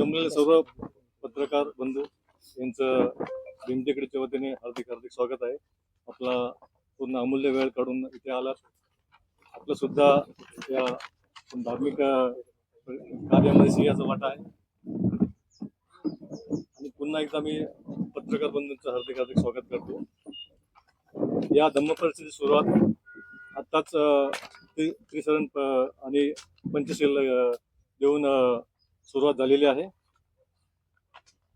जमलेले सर्व पत्रकार बंधू यांचं भीमटेकडीच्या वतीने हार्दिक हार्दिक स्वागत आहे. आपला पूर्ण अमूल्य वेळ काढून इथे आला आपलं सुद्धा या धार्मिक कार्यामध्ये सिंहाचा वाटा आहे. आणि पुन्हा एकदा मी पत्रकार बंधूंचं हार्दिक हार्दिक स्वागत करतो. या धम्मपरिषदेची सुरुवात आत्ताच त्रिसरण प- आणि पंचशील देऊन सुरुवात झालेली आहे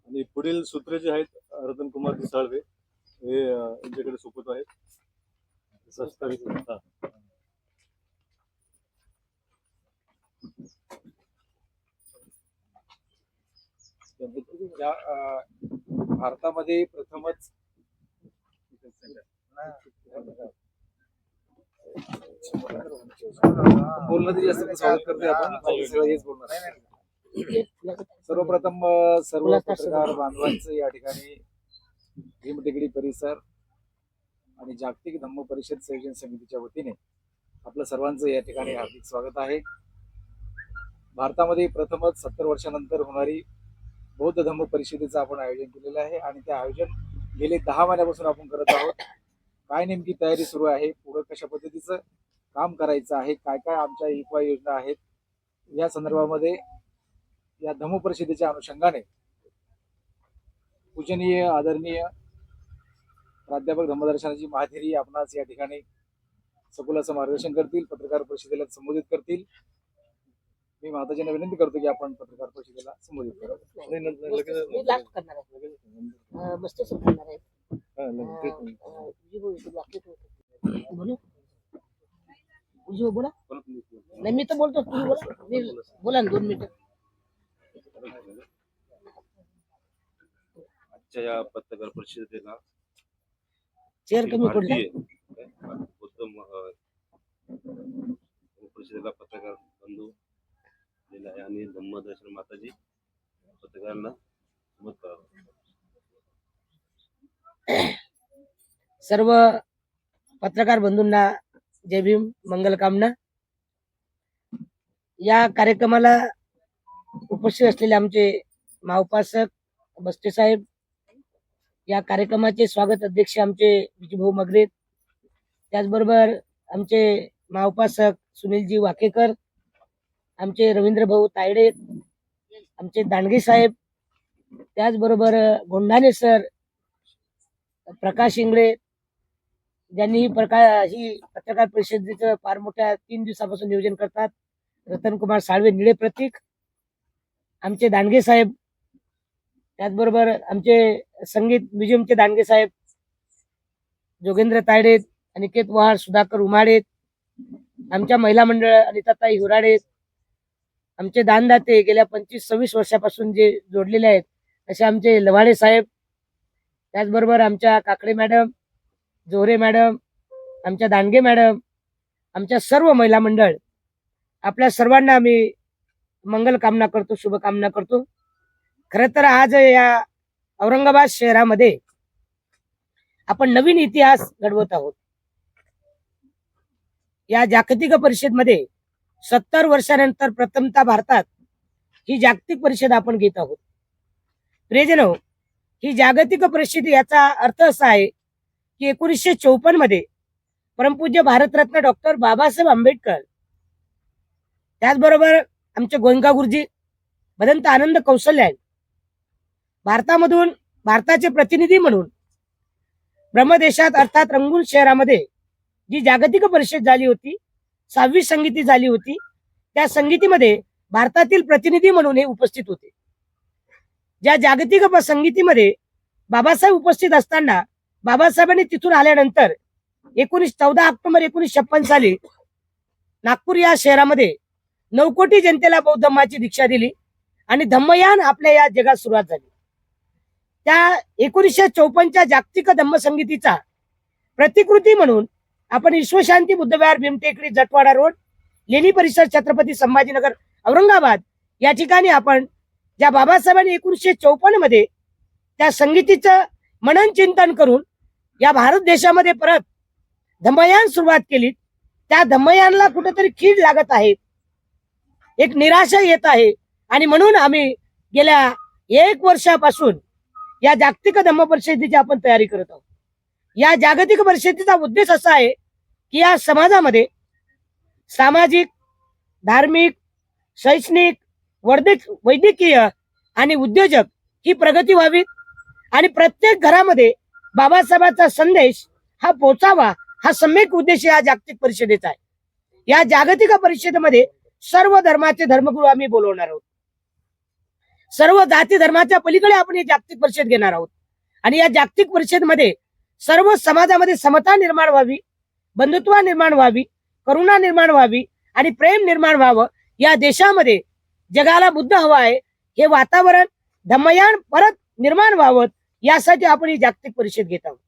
आणि पुढील सूत्रे जे आहेत रतन कुमार साळवे हे यांच्याकडे सोपत आहेत संस्कारित. या अ, भारतामध्ये प्रथमच बोलणं तरी जास्त स्वागत करतोय आपण हेच बोलणार. सर्वप्रथम सर्व पत्रकार बांधवांचं या ठिकाणी भीमटेकडी परिसर आणि जागतिक धम्म परिषद संयोजन समितीच्या वतीने आपलं सर्वांचं या ठिकाणी हार्दिक स्वागत आहे. भारतामध्ये प्रथमच सत्तर वर्षानंतर होणारी बौद्ध धम्म परिषदेचं आपण आयोजन केलेलं आहे आणि ते आयोजन गेले दहा महिन्यापासून आपण करत आहोत. काय नेमकी तयारी सुरू आहे? पुढं कशा पद्धतीचं काम करायचं आहे? काय काय आमच्या उपाय योजना आहेत? या संदर्भामध्ये या धम्म परिषदेच्या अनुषंगाने पूजनीय आदरणीय प्राध्यापक धम्मदर्शनाची महाथेरी आपणास या ठिकाणी सखोलाचं मार्गदर्शन करतील पत्रकार परिषदेला संबोधित करतील. मी माताजींना विनंती करतो की आपण पत्रकार परिषदेला संबोधित करावं हा, बोल, मी तर बोलतो तुम्ही बोला. मी बोला ना दोन मिनिटं. आजच्या या पत्रकार परिषदेला चेअर कमी पडला परिषदेला पत्रकार बंधू दिले आणि धम्मदर्शन माताजी पत्रकारांना मत करावं सर्व पत्रकार बंधूंना जय भीम मंगल कामना. या कार्यक्रमाला उपस्थित असलेले आमचे महाउपासक बस्ते साहेब या कार्यक्रमाचे स्वागत अध्यक्ष आमचे विजूभाऊ मगरे त्याचबरोबर आमचे महाउपासक सुनीलजी वाकेकर आमचे रवींद्र भाऊ तायडे आमचे दांडगे साहेब त्याचबरोबर गोंडाने सर प्रकाश इंगळे ज्यांनी ही प्रका ही पत्रकार परिषदेचं फार मोठ्या तीन दिवसापासून नियोजन करतात. रतन कुमार साळवे निळे प्रतीक आमचे दांडगे साहेब त्याचबरोबर आमचे संगीत म्युझियमचे दानगे साहेब जोगेंद्र तायडे अनिकेत वहार सुधाकर उमाडे आमच्या महिला मंडळ अनिताताई हुराडे आमचे दानदाते गेल्या पंचवीस सव्वीस वर्षापासून जे जोडलेले आहेत असे आमचे लवाडे साहेब त्याचबरोबर आमच्या काकडे मॅडम जोरे मॅडम आमच्या दांडगे मॅडम आमच्या सर्व महिला मंडळ आपल्या सर्वांना आम्ही मंगल कामना करतो शुभकामना करतो. खरं तर आज या औरंगाबाद शहरामध्ये आपण नवीन इतिहास घडवत आहोत. या जागतिक परिषदमध्ये सत्तर वर्षानंतर प्रथमता भारतात ही जागतिक परिषद आपण घेत आहोत. प्रियजनो ही जागतिक परिषद याचा अर्थ असा आहे की एकोणीसशे चौपन्नमध्ये परमपूज्य भारतरत्न डॉक्टर बाबासाहेब आंबेडकर त्याचबरोबर आमचे गोयंका गुरुजी भदंत आनंद कौशल्य भारतामधून भारताचे प्रतिनिधी म्हणून ब्रह्मदेशात अर्थात रंगून शहरामध्ये जी जागतिक परिषद झाली होती सहावी संगीती झाली होती त्या संगीतीमध्ये भारतातील प्रतिनिधी म्हणून हे उपस्थित होते. ज्या जागतिक संगीतीमध्ये बाबासाहेब उपस्थित असताना बाबासाहेबांनी तिथून आल्यानंतर एकोणीस चौदा ऑक्टोबर एकोणीस छप्पन साली नागपूर या शहरामध्ये नऊ कोटी जनतेला बौद्ध धम्माची दीक्षा दिली आणि धम्मयान आपल्या या जगात सुरुवात झाली. त्या एकोणीसशे चौपन्नच्या जागतिक धम्म संगीतीचा प्रतिकृती म्हणून आपण विश्वशांती बुद्धविहार भीमटेकडी जटवाडा रोड लेणी परिसर छत्रपती संभाजीनगर औरंगाबाद या ठिकाणी आपण ज्या बाबासाहेबांनी एकोणीसशे चौपन्नमध्ये त्या संगीतीचं मनन चिंतन करून या भारत देशामध्ये परत धम्मयान सुरुवात केली. त्या धम्मयानला कुठेतरी कीड लागत आहे. एक निराशा येत आहे. आणि म्हणून आम्ही गेल्या एक वर्षापासून या जागतिक धम्म परिषदेची आपण तयारी करत आहोत. या जागतिक परिषदेचा उद्देश असा आहे की या समाजामध्ये सामाजिक धार्मिक शैक्षणिक वर्धित वैद्यकीय आणि उद्योजक ही प्रगती व्हावी आणि प्रत्येक घरामध्ये बाबासाहेबांचा संदेश हा पोचावा हा सम्यक उद्देश या जागतिक परिषदेचा आहे. या जागतिक परिषदेमध्ये सर्व धर्माचे धर्मगुरू आम्ही बोलवणार आहोत. सर्व जाती धर्माच्या पलीकडे आपण ही जागतिक परिषद घेणार आहोत. आणि या जागतिक परिषदेमध्ये सर्व समाजामध्ये समता निर्माण व्हावी बंधुत्व निर्माण व्हावी करुणा निर्माण व्हावी आणि प्रेम निर्माण व्हावं या देशामध्ये जगाला बुद्ध हवा आहे हे वातावरण धम्मयान परत निर्माण व्हावं यासाठी आपण ही जागतिक परिषद घेत आहोत.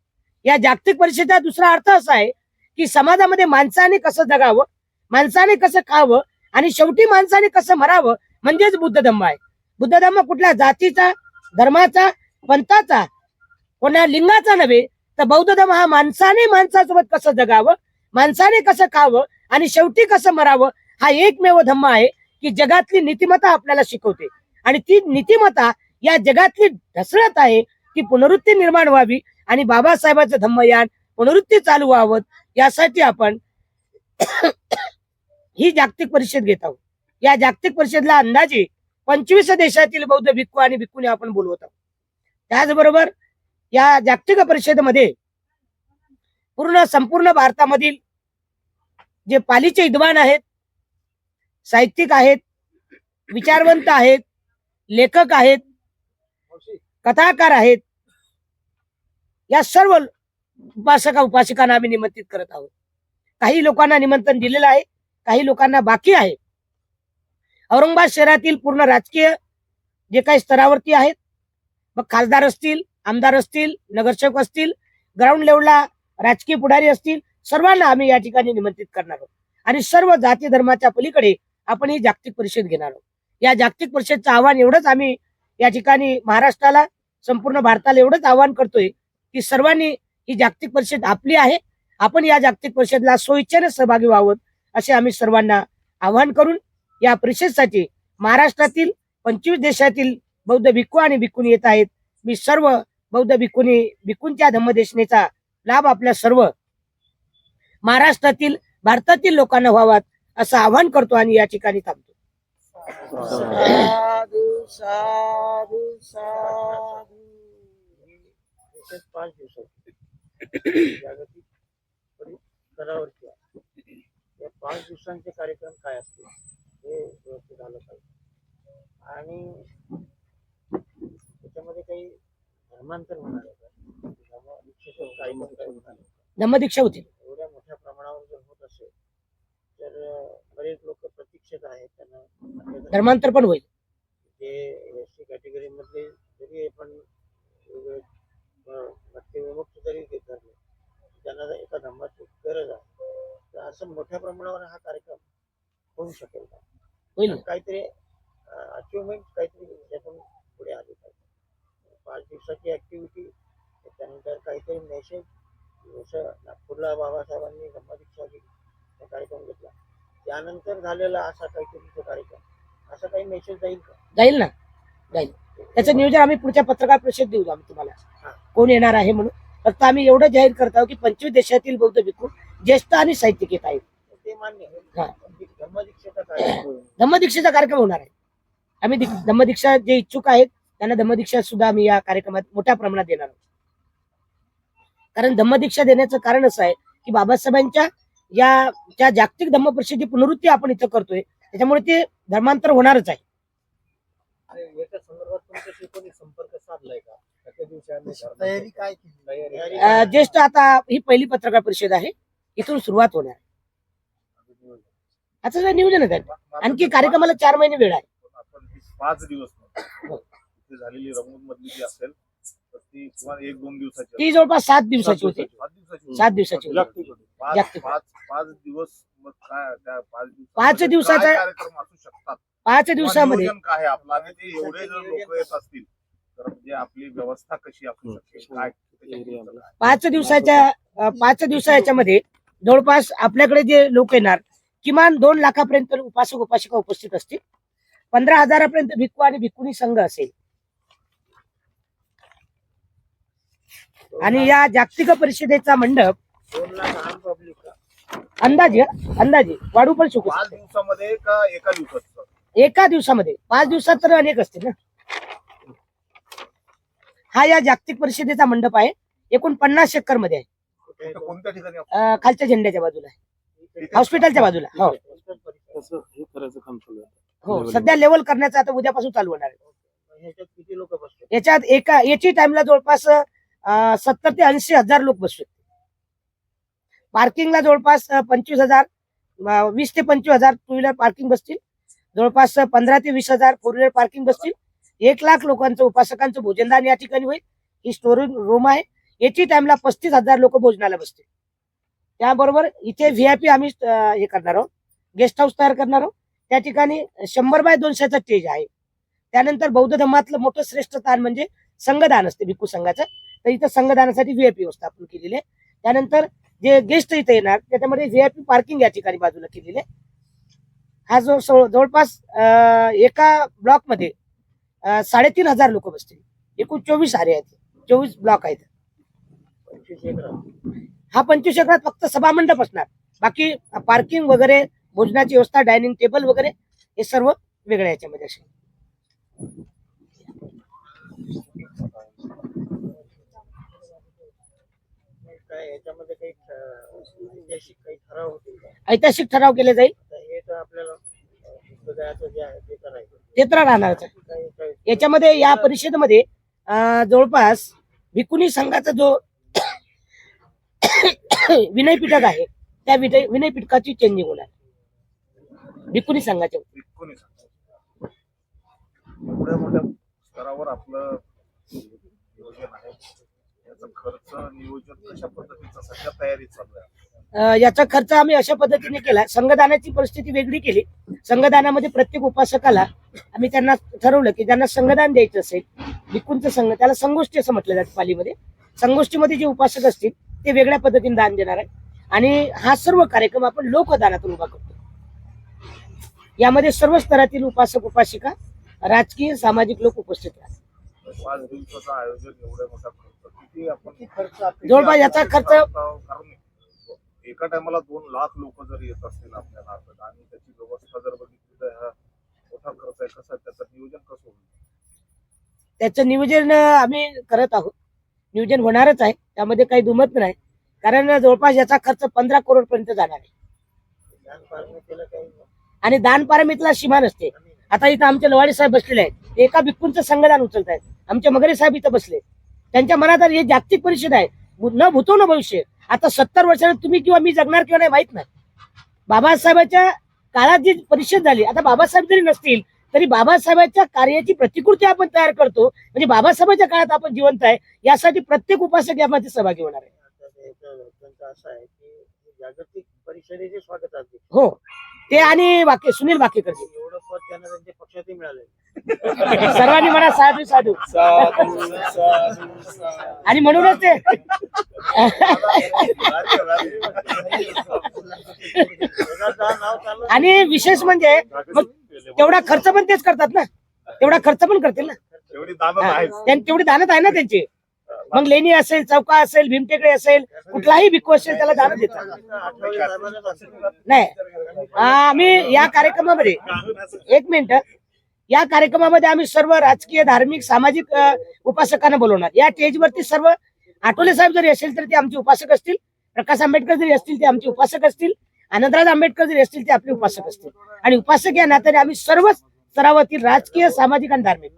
या जागतिक परिषदेचा दुसरा अर्थ असा आहे की समाजामध्ये माणसाने कसं जगावं माणसाने कसं खावं आणि शेवटी माणसाने कसं मरावं म्हणजेच बुद्ध धम्म आहे. बुद्ध धर्म कुठल्या जातीचा धर्माचा पंथाचा कोणा लिंगाचा नव्हे तर बौद्ध धर्म हा माणसाने माणसासोबत कसं जगावं माणसाने कसं खावं आणि शेवटी कसं मरावं हा एकमेव धम्म आहे की जगातली नीतिमत्ता आपल्याला शिकवते. आणि ती नीतिमत्ता या जगातली ढसळत आहे की पुनरुत्ती निर्माण व्हावी आणि बाबासाहेबांचं धम्मयान पुनरुत्ती चालू व्हावं यासाठी आपण ही जागतिक परिषद घेत आहोत. या जागतिक परिषदला अंदाजे पंचवीस देशातील बौद्ध भिक्खू आणि भिक्खूने आपण बोलवत आहोत. त्याचबरोबर या जागतिक परिषदेमध्ये पूर्ण संपूर्ण भारतामधील जे पालीचे विद्वान आहेत साहित्यिक आहेत विचारवंत आहेत लेखक आहेत कथाकार आहेत या सर्व उपासका उपासिकांना आम्ही निमंत्रित करत आहोत. काही लोकांना निमंत्रण दिलेलं आहे काही लोकांना बाकी आहे. औरंगाबाद शहरातील पूर्ण राजकीय जे काही स्तरावरती आहेत मग खासदार असतील आमदार असतील नगरसेवक असतील ग्राउंड लेवलला राजकीय पुढारी असतील सर्वांना आम्ही या ठिकाणी निमंत्रित करणार आहोत. आणि सर्व जाती धर्माच्या पलीकडे आपण ही जागतिक परिषद घेणार आहोत. या जागतिक परिषदचं आव्हान एवढंच आम्ही या ठिकाणी महाराष्ट्राला संपूर्ण भारताला एवढंच आव्हान करतोय की सर्वांनी ही जागतिक परिषद आपली आहे. आपण या जागतिक परिषदेला सोयीच्याने सहभागी व्हावं असे आम्ही सर्वांना आवाहन करून या परिषदेसाठी महाराष्ट्रातील पंचवीस देशातील बौद्ध भिक्खू आणि भिक्खुनी येत आहेत. मी सर्व बौद्ध भिक्खुनी भिक्खूंच्या धम्मदेशनेचा लाभ आपल्या सर्व महाराष्ट्रातील भारतातील लोकांना व्हावा असं आवाहन करतो आणि या ठिकाणी थांबतो. साधू साधू साधू. विशेष पाच दिवसाची जागतिक स्तरावरची आहे. या पाच दिवसांचे कार्यक्रम काय असतील? हे व्यवस्थित झालं पाहिजे. आणि त्याच्यामध्ये काही धर्मांतर होणार का? धम्मदीक्षा होती. एवढ्या मोठ्या प्रमाणावर जर होत असेल तर बरेच लोक प्रतीक्षेत आहेत त्यांना. धर्मांतर पण होईल. जे एस सी कॅटेगरी मधले जरी आपण अं, भक्तिविमुक्त जरी धरले त्यांना एका धर्माची गरज आहे तर असं मोठ्या प्रमाणावर हा कार्यक्रम होऊ शकेल का? होईल. काहीतरी अचिव्हमेंट काहीतरी त्यातून पुढे आली पाहिजे. पाच दिवसाची ऍक्टिव्हिटी त्यानंतर काहीतरी मेसेज जसं नागपूरला बाबासाहेबांनी घेतली कार्यक्रम घेतला. त्यानंतर झालेला असा काहीतरी तो कार्यक्रम. असा काही मेसेज जाईल का? जाईल ना. जाईल. त्याचं नियोजन आम्ही पुढच्या पत्रकार परिषद देऊ आम्ही तुम्हाला. कोण येणार आहे म्हणून. फक्त आम्ही एवढं जाहीर करत आहोत की पंचवीस देशातील बौद्ध भिक्खू ज्येष्ठ आणि साहित्यिक येत आहेत. ते मान्य हा. धम्मदीक्षेचा कार्यक्रम. होणार आहे. आम्ही दीक- धम्मदीक्षा जे इच्छुक आहेत त्यांना धम्मदीक्षा सुद्धा आम्ही या कार्यक्रमात मोठ्या प्रमाणात देणार आहोत. कारण धम्मदीक्षा देण्याचं कारण असं आहे की बाबासाहेबांच्या या ज्या जागतिक धम्म परिषदेची पुनरुत्ती आपण इथं करतोय त्याच्यामुळे ते धर्मांतर होणारच आहे. ज्येष्ठ आता ही पहिली पत्रकार परिषद आहे. इथून सुरुवात होणार आता नियोजनच आहे आणखी कार्यक्रमाला चार महिने वेळ आहे आपण ही पाच दिवस. म्हणतो. इथे झालेली रमून मधली जी असेल तर ती किंवा एक दोन दिवसाची ती. जवळपास सात दिवसाची होती सात दिवसाची होती. सात दिवसाची होती. जागतिक होती. पाच जागतिक. पाच पाच दिवस मग काय त्या पाच दिवसाचा- कार्यक्रम असू शकतात पाच दिवसामध्ये नियोजन काय आहे आपलं आणि ते एवढे जर लोक येत असतील तर म्हणजे आपली व्यवस्था कशी असू शकते काय? पाच दिवसाच्या अं, पाच दिवसा याच्यामध्ये जवळपास आपल्याकडे जे लोक येणार किमान दोन लाखापर्यंत उपासक उपासिका उपस्थित असतील. पंधरा हजारापर्यंत भिक्खू आणि भिक्खुनी संघ असेल. आणि या जागतिक परिषदेचा मंडप अंदाजे अंदाजे वाढू पण शकू पाच. दिवसामध्ये का एका दिवसात? एका दिवसामध्ये. पाच दिवसात तर अनेक असतील ना? हा या जागतिक परिषदेचा मंडप आहे. एकूण पन्नास एकरमध्ये आहे? कोणत्या ठिकाणी खालच्या झेंड्याच्या बाजूला आहे. हॉस्पिटलच्या बाजूला हो. हॉस्पिटल परिसर. तसं हे करायचं काम चालू आहे. हो सध्या लेवल करण्याचं आता उद्यापासून चालू होणार आहे. मग ह्याच्यात किती लोक बसतात? याच्यात एका याची टाइमला जवळपास सत्तर ते ऐंशी हजार लोक बसू शकतात पार्किंगला जवळपास पंचवीस हजार अं, वीस ते पंचवीस हजार टू व्हीलर पार्किंग बसतील. जवळपास पंधरा ते वीस हजार फोर व्हीलर पार्किंग बसतील. एक लाख लोकांचं उपासकांचं भोजनदान या ठिकाणी होईल. ही स्टोरेज रूम आहे. याची टाइमला पस्तीस हजार लोक भोजनाला बसतील. त्याबरोबर इथे व्हीआयपी आम्ही हे करणार आहोत. गेस्ट हाऊस तयार करणार आहोत. त्या ठिकाणी शंभर बाय दोनशेचा स्टेज आहे. त्यानंतर बौद्ध धर्मातलं मोठं श्रेष्ठ स्थान म्हणजे संघदान असते भिक्खू संघाचं. तर इथं संघदानासाठी व्हीआयपी व्यवस्था आपण केलेली. आहे त्यानंतर जे गेस्ट इथे येणार त्याच्यामध्ये व्हीआयपी पार्किंग या ठिकाणी बाजूला केलेली. आहे हा जो जवळपास एका ब्लॉकमध्ये साडेतीन हजार लोक बसतील. एकूण चोवीस आरे आहेत. चोवीस ब्लॉक आहेत. हा पंचवीस एकरात फक्त सभामंडप असणार. बाकी पार्किंग वगैरे भोजनाची व्यवस्था डायनिंग टेबल वगैरे हे सर्व वेगळ्या याच्यामध्ये असेल. ऐतिहासिक ठराव केले जाईल. ते तर राहणारच काही याच्यामध्ये या परिषदेमध्ये जवळपास भिकुनी संघाचा जो विनयपीठक आहे. त्या विनय विनयपीठकाची चेंजिंग होणार. भिकुनी संघाच्या कोणी सांगतो एवढ्या मोठ्या स्तरावर आपलं नियोजन आहे. याचा खर्च नियोजन कशा पद्धतीचं? सध्या तयारी चालू आहे. अं, याचा खर्च आम्ही अशा पद्धतीने केला. संघदानाची परिस्थिती वेगळी केली. संघदानामध्ये प्रत्येक उपासकाला आम्ही त्यांना ठरवलं की ज्यांना संघदान द्यायचं असेल भिक्खूंचं संघ त्याला संगोष्ठी असं म्हटलं जातं पालीमध्ये. संगोष्ठीमध्ये जे उपासक असतील ते वेगळ्या पद्धतीने दान देणार आहे आणि हा सर्व कार्यक्रम आपण लोकदानातून उभा करतो. यामध्ये सर्व स्तरातील उपासक उपासिका राजकीय सामाजिक लोक उपस्थित राहतात जवळपास याचा खर्च एका टायमाला दोन लाख लोक जर येत असतील आपल्या भारतात आणि त्याची व्यवस्था जर बघितली तर मोठा खर्च आहे. कसं त्याचं नियोजन कसं होईल? त्याचं नियोजन आम्ही करत आहोत. नियोजन होणारच आहे. त्यामध्ये काही दुमत नाही. कारण जवळपास याचा खर्च पंधरा करोड पर्यंत जाणार आहे. आणि दान पारमितला सीमा नसते. आता इथं आमचे लवाडी साहेब बसलेले आहेत. एका भिक्कूंचं संघदान उचलत आहेत. आमचे मगरे साहेब इथं बसले. त्यांच्या मनात हे जागतिक परिषद आहे. न भूतो न भविष्य. आता सत्तर वर्षाने तुम्ही किंवा मी जगणार किंवा नाही माहीत नाही. बाबासाहेबांच्या काळात जी परिषद झाली आता बाबासाहेब जरी नसतील तरी बाबासाहेबांच्या कार्याची प्रतिकृती आपण तयार करतो. म्हणजे बाबासाहेबांच्या काळात आपण जिवंत आहे यासाठी प्रत्येक उपासक यामध्ये सहभागी होणार आहे. जागतिक परिषदेचे स्वागत हो. ते आणि वाक्य सुनील वाकेकर. एवढं पद त्यांना त्यांच्या पक्षातही मिळालं सर्वांनी म्हणा साधू साधू. आणि म्हणूनच ते आणि विशेष म्हणजे मग तेवढा खर्च पण तेच करतात ना. तेवढा खर्च पण करतील ना. दानत त्यां- तेवढी दानत आहे ना त्यांची. मग लेणी असेल चौका असेल भीमटेकडे असेल कुठलाही भिक्खू असेल त्याला दान देतात. नाही. आम्ही या कार्यक्रमामध्ये एक मिनिट. या कार्यक्रमामध्ये आम्ही सर्व राजकीय धार्मिक सामाजिक अ, उपासकांना बोलवणार. या स्टेजवरती सर्व आठवले साहेब जरी असेल तर ते आमचे उपासक असतील. प्रकाश आंबेडकर जरी असतील ते आमचे उपासक असतील. आनंदराज आंबेडकर जरी असतील ते आपले उपासक असतील. आणि उपासक या नात्याने आम्ही सर्व स्तरावरील राजकीय सामाजिक आणि धार्मिक.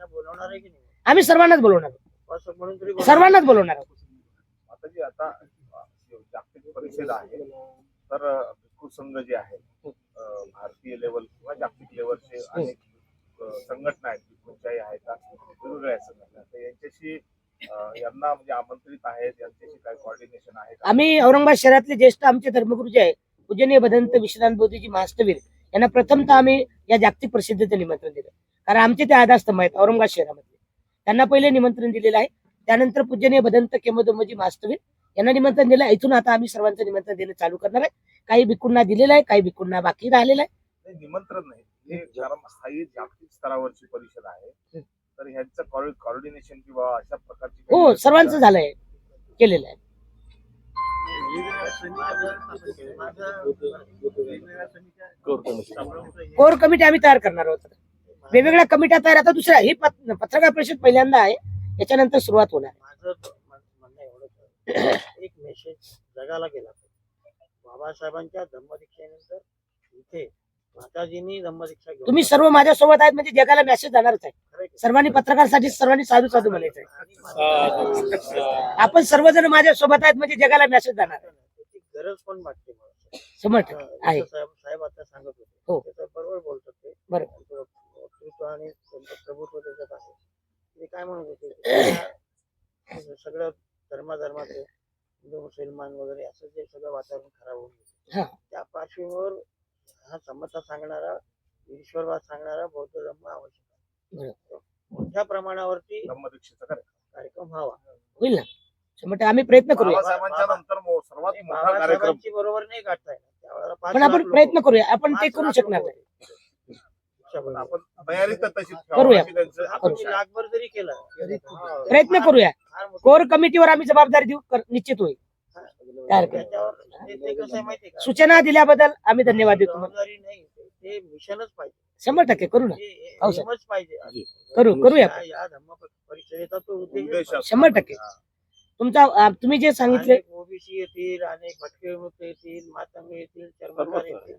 आम्ही सर्वांनाच बोलवणार आहोत. सर्वांनाच बोलवणार आहोत. आता जी आता अ, जागतिक परिषद आहे. तर संघ जे आहे भारतीय लेवल किंवा जागतिक लेवलचे अनेक संघटना आहेत भिक्खूंच्याही आहेत वेगवेगळ्या संघटना यांच्याशी यांना म्हणजे आमंत्रित आहेत यांच्याशी काय कॉर्डिनेशन आहे? आम्ही औरंगाबाद शहरातले ज्येष्ठ आमचे धर्मगुरू जे आहे पूजनीय भदंत विश्रांत बोधीजी महास्तवीर यांना प्रथमतः आम्ही या जागतिक परिषदेचं निमंत्रण दिलं. कारण आमचे ते आधारस्तंभ आहेत औरंगाबाद शहरामध्ये. त्यांना पहिले निमंत्रण दिलेलं आहे. त्यानंतर पूजनीय भदंत केमोदमजी महास्तवीर यांना निमंत्रण दिलं आहे. इथून आता आम्ही सर्वांचं निमंत्रण देणं चालू करणार आहे. काही भिक्खूंना दिलेलं आहे काही भिक्खूंना बाकी राहिलेलं आहे. निमंत्रण नाही. हे जागतिक स्तरावरची परिषद आहे. तर ह्यांचं कॉर्डिनेशन किंवा अशा प्रकारची हो सर्वांचं झालंय. केलेलं आहे. कोर कमिटी आम्ही तयार करणार आहोत वेगवेगळ्या कमिट्या तयार आता दुसऱ्या ही पत- पत्रकार परिषद पहिल्यांदा आहे याच्यानंतर सुरुवात होणार. एक मेसेज जगाला गेला. बाबासाहेबांच्या धम्मदीक्षेनंतर इथे माताजींनी धम्मदीक्षा घेऊन तुम्ही सर्व माझ्या सोबत आहेत म्हणजे जगाला मेसेज जाणारच आहे? सर्वांनी पत्रकारसाठी सर्वांनी साधू साधू म्हणायचं आहे. आपण सर्वजण माझ्या सोबत आहेत म्हणजे जगाला मेसेज जाणार आहे. त्याची गरज पण वाटते मला टक्के आहे जसं साहेब साहेब आता सांगत होते हो. त्याचं बरोबर बोलतात ते बरोबर. त्यांचं वक्तृत्व आणि त्यांचं प्रभुत्व त्याच्यात आहे ते काय म्हणत होते त्या सगळं धर्माधर्माचे हिंदू मुसलमान वगैरे असं जे सगळं वातावरण खराब होऊन हा. त्या पार्श्वभूमीवर हा समता सांगणारा ईश्वरवाद सांगणारा बौद्ध धर्म आवश्यक आहे. मोठ्या प्रमाणावरती कार्यक्रम. कार्यक्रम व्हावा. होईल ना? शंभर टक्के आम्ही प्रयत्न करूया. बाबासाहेबांची बरोबर नाही गाठता येणार. पण आपण प्रयत्न करूया. आपण ते करू शकणार नाही करूया. जरी केलं. प्रयत्न करूया. कोर कमिटीवर आम्ही जबाबदारी देऊ निश्चित होईल. सूचना दिल्याबद्दल आम्ही धन्यवाद देतो जबाबदारी नाही ते मिशनच पाहिजे. शंभर टक्के करू ना. हे- सर. पाहिजे. करू करूया या- या धम्म परिषदेचा तो उद्देश उद्देश असतो. शंभर टक्के. तुमचा अं, तुम्ही जे सांगितले अनेक ओबीसी येतील अनेक भटके विमुक्त येतील मातंग येतील चर्मकार येतील.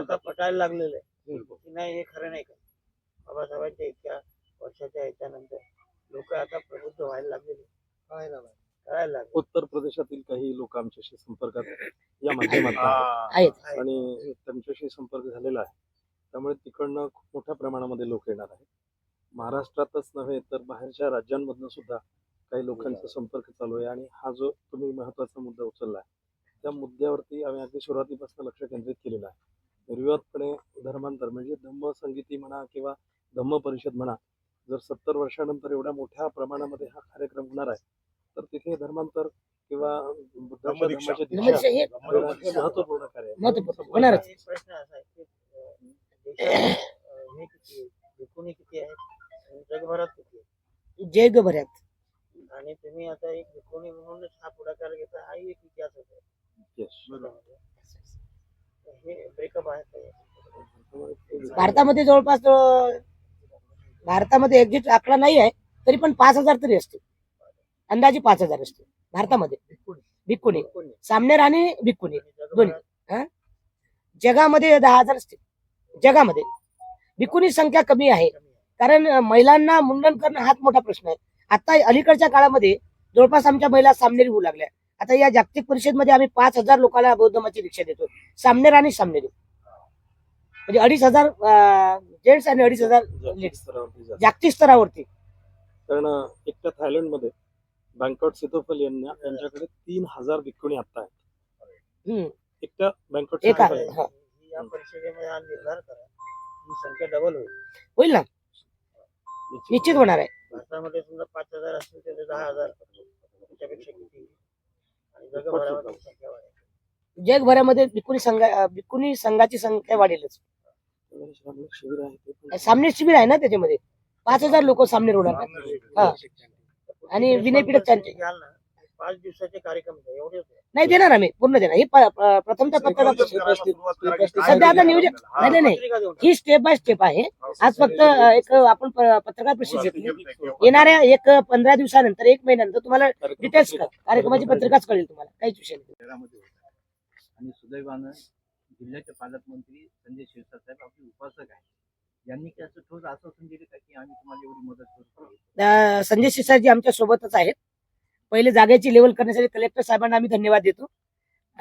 आता पटायला लागलेलं आहे. बिलकुल. की नाही हे खरं नाही का? बाबासाहेबांच्या इतक्या वर्षाच्या ह्याच्यानंतर लोक आता प्रबुद्ध व्हायला लागलेले उत्तर प्रदेशातील काही लोक आमच्याशी संपर्कात या. हा. आहेत. आणि त्यांच्याशी संपर्क झालेला आहे. त्यामुळे तिकडनं खूप मोठ्या प्रमाणामध्ये लोक येणार आहेत. महाराष्ट्रातच नव्हे तर बाहेरच्या राज्यांमधनं सुद्धा काही लोकांचा संपर्क चालू आहे. आणि हा जो तुम्ही महत्त्वाचा मुद्दा उचलला आहे त्या मुद्द्यावरती आम्ही अगदी सुरुवातीपासून लक्ष केंद्रित केलेलं आहे. निर्विवादपणे धर्मांतर म्हणजे धम्म संगीती म्हणा किंवा धम्म परिषद म्हणा जर सत्तर वर्षानंतर एवढ्या मोठ्या प्रमाणामध्ये हा कार्यक्रम होणार आहे तर तिथे धर्मांतर किंवा बुद्धाच्या दीक्षा हे हे महत्त्वपूर्ण कार्य आहे. महत्त्वपूर्ण होणारच. एक प्रश्न असा आहे की अं, देशात अं, हे किती आहे? किती आणि जगभरात किती आहे? जगभरात. आणि तुम्ही आता एक भिकुणी म्हणूनच हा पुढाकार घेता हाही एक इतिहास होता Yes. हे ब्रेकअप आहे का? भारतामध्ये जवळपास अं, भारतामध्ये एक्झिट आकडा नाही आहे तरी पण पाच हजार तरी असते अंदाजे पाच हजार असते. भारतामध्ये. भिकुणी. सामनेर आणि आणि जगभरात जगामध्ये दहा हजार असते जगामध्ये. भिक्कुणी संख्या कमी आहे. कारण महिलांना मुंडन करणं हाच मोठा प्रश्न आहे. आता अलीकडच्या काळामध्ये जवळपास आमच्या महिला सामनेरी होऊ लागल्या. आता या जागतिक परिषदमध्ये आम्ही पाच हजार लोकांना बौद्ध धर्माची दीक्षा देतो सामनेर आणि सामनेरी म्हणजे अडीच हजार जेंट्स आणि अडीच हजार जागतिक लेडीज स्तरावरती जास्त. जागतिक स्तरावरती. कारण एकट्या थायलंडमध्ये बँकॉट सितोफल यांना यांच्याकडे तीन हजार भिक्खुणी आता आहेत. एकट्या बँकॉट एका सितोफल हा. या परिषदेमध्ये हा निर्धार करा. ही संख्या डबल होईल. होईल ना? निश्चित होणार आहे. भारतामध्ये समजा पाच हजार असतील तर दहा हजार त्याच्यापेक्षा किती? आणि जगभरामध्ये ही संख्या वाढेल. जगभरामध्ये भिकुणी संघा भिकुणी संघाची संख्या वाढेलच. शिबिर आहे ते पण सामने शिबिर आहे ना त्याच्यामध्ये? पाच हजार लोक सामने होणार हा. आणि विनय पीठक त्यांचे. घ्याल ना पाच दिवसाचे कार्यक्रम आहे, एवढे होते. नाही देणार आम्ही पूर्ण देणार. ही प- प- प्रथमतः पत्रकार नियोजन परिषद. करायला सुरुवात करायची. सध्या आता नियोजन- हा. नाही, नाही, नाही. पत्रिका देऊन ही स्टेप बाय स्टेप आहे. आज फक्त अ, एक आपण प- पत्रकार परिषद घेतली येणाऱ्या एक पंधरा दिवसानंतर एक महिन्यानंतर तुम्हाला डिटेल्स कार्यक्रमाची पत्रिकाच कळेल तुम्हाला. काहीच विषय नाही. शहरामध्ये होता. आणि सुदैवानं जिल्ह्याचे पालकमंत्री संजय शिरसाट आपले उपासक आहेत. यांनी ठोस आश्वासन दिले का की आम्ही तुम्हाला एवढी मदत करू संजय शिरसाटजी आमच्या सोबतच आहेत. पहिले जागेची लेवल करण्यासाठी कलेक्टर साहेबांना आम्ही धन्यवाद देतो.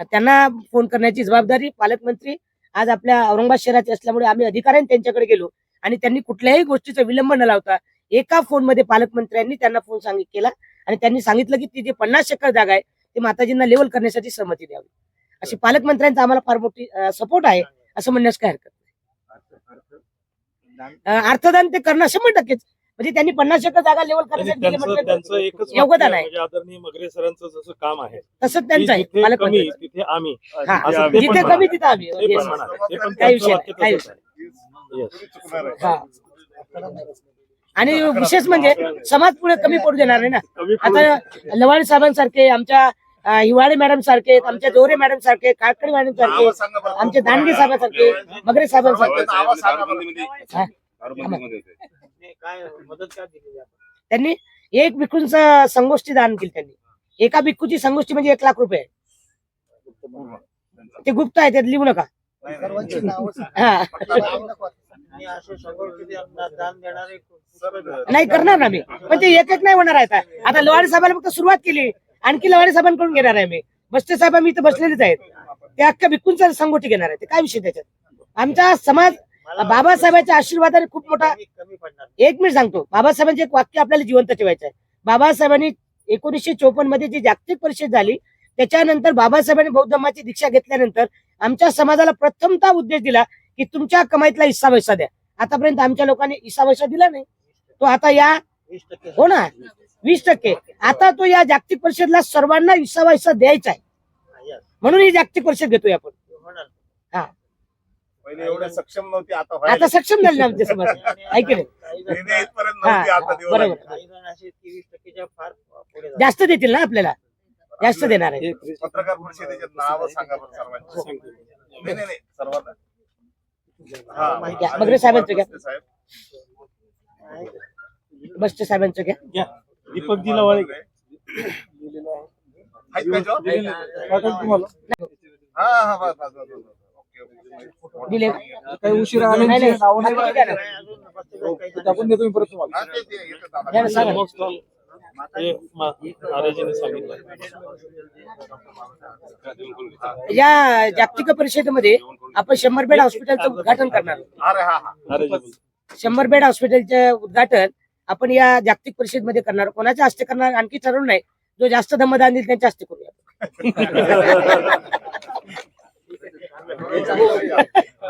त्यांना फोन करण्याची जबाबदारी पालकमंत्री आज आपल्या औरंगाबाद शहराचे असल्यामुळे आम्ही अधिकाऱ्यांनी त्यांच्याकडे गेलो आणि त्यांनी कुठल्याही गोष्टीचा विलंब न लावता एका फोनमध्ये पालकमंत्र्यांनी त्यांना फोन सांगित केला आणि त्यांनी सांगितलं की ती जी पन्नास एकर जागा आहे ती माताजींना लेवल करण्यासाठी सहमती द्यावी. अशी पालकमंत्र्यांचा आम्हाला फार मोठी सपोर्ट आहे असं म्हणण्यास काय हरकत नाही. अर्थ अर्थ दान अ, अर्थदान ते करणं शंभर टक्केच. म्हणजे त्यांनी पन्नास एकर जागा लेवल करण्यासाठी योगदान आहे. म्हणजे आदरणीय मगरे सरांचं जसं काम आहे. तसंच त्यांचं आहे जिथे कमी तिथे आम्ही. हा जिथे. कमी तिथे आम्ही. काही विषय काही आहे. आहे हा. आणि विशेष म्हणजे समाज पुढे कमी पडू देणार नाही ना. आता लवाणी साहेबांसारखे आमच्या हिवाळे मॅडम सारखे आमच्या जोरे मॅडम सारखे काळकडी मॅडम सारखे. आमचे दांडगे साहेबांसारखे मगरे साहेबांसारखे त्यांनी एक भिक्खूंचं संगोष्ठी दान केली त्यांनी. एका भिक्खूची संगोष्ठी म्हणजे एक लाख रुपये. ते गुप्त आहे त्यात लिहू नका. नाही. हा. करणार ना मी. पण ते एक एक नाही होणार आहे आता. आता लवाडी साहेबांना फक्त सुरुवात केली. आणखी लवाडी साहेबांकडून घेणार आहे मी. बसते साहेब मी इथं बसलेलेच आहेत. ते अख्ख्या भिक्खूंचा संगोष्ठी घेणार आहे. ते काय विषय त्याच्यात? आमचा समाज बाबासाहेबांच्या आशीर्वादाने खूप मोठा एक मिनिट सांगतो. बाबासाहेबांचे एक वाक्य आपल्याला जिवंत ठेवायचं आहे. बाबासाहेबांनी एकोणीसशे चोपन्नमध्ये जी जागतिक परिषद झाली त्याच्यानंतर बाबासाहेबांनी बौद्ध धर्माची दीक्षा घेतल्यानंतर आमच्या समाजाला प्रथमतः उद्देश दिला की तुमच्या कमाईतला हिस्सा पैसा द्या. आतापर्यंत आमच्या लोकांनी हिस्सा पैसा दिला नाही. तो आता या वीस हो ना? वीस टक्के. आता तो या जागतिक परिषदला सर्वांना हिस्सा पैसा द्यायचा आहे. म्हणून ही जागतिक परिषद घेतोय आपण. होणार पहिले एवढे सक्षम नव्हते आता सक्षम झाले ना आमचे समाज ऐकले? हा, हा, बरोबर. जास्त देतील ना आपल्याला? जास्त देणार आहे. पत्रकार परिषदेचे नाव सांगा बरं सर्वांची. नाही नाही नाही, सर्वांना. हा. माहिती आहे. बगरे साहेबांचं घ्या. बसते साहेबांचं घ्या. दीपकजी लवाळे आहेत का जॉब? हा हा बस, बस, बस, बस. Okay okay. दिले. काही उशिरा नाही, नाही. नाव टाकून देतो मी परत तुम्हाला. या जागतिक परिषदेमध्ये आपण शंभर बेड हॉस्पिटलचं उद्घाटन करणार. हा हा. शंभर बेड हॉस्पिटलचं उद्घाटन आपण या जागतिक परिषदेमध्ये करणार. कोणाच्या हस्ते करणार आणखी ठरवलं नाही. जो जास्त धम्मदान देईल त्यांच्या हस्ते करूया.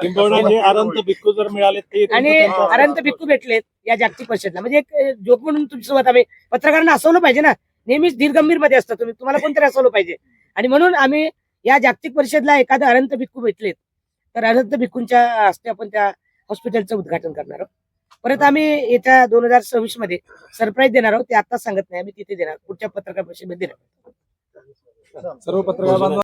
किंबहुना जे अनंत भिक्खू जर मिळाले ते आणि अनंत भिक्खू भेटलेत या जागतिक परिषदेला. म्हणजे एक जोक म्हणून तुमच्यासोबत आम्ही पत्रकारांना हसवलं पाहिजे ना. नेहमीच धीरगंभीरमध्ये असता तुम्ही. तुम्हाला कोणतरी हसवलं पाहिजे. आणि म्हणून आम्ही या जागतिक परिषदेला एखादं अनंत भिक्खू भेटलेत. तर अनंत भिक्खूंच्या हस्ते आपण त्या हॉस्पिटलचं उद्घाटन करणार आहोत. परत आम्ही येत्या दोन हजार सव्वीसमध्ये सरप्राईज देणार आहोत. ते आता सांगत नाही. आम्ही तिथे देणार. पुढच्या पत्रकार परिषदेमध्ये देणार. सर्व पत्रकार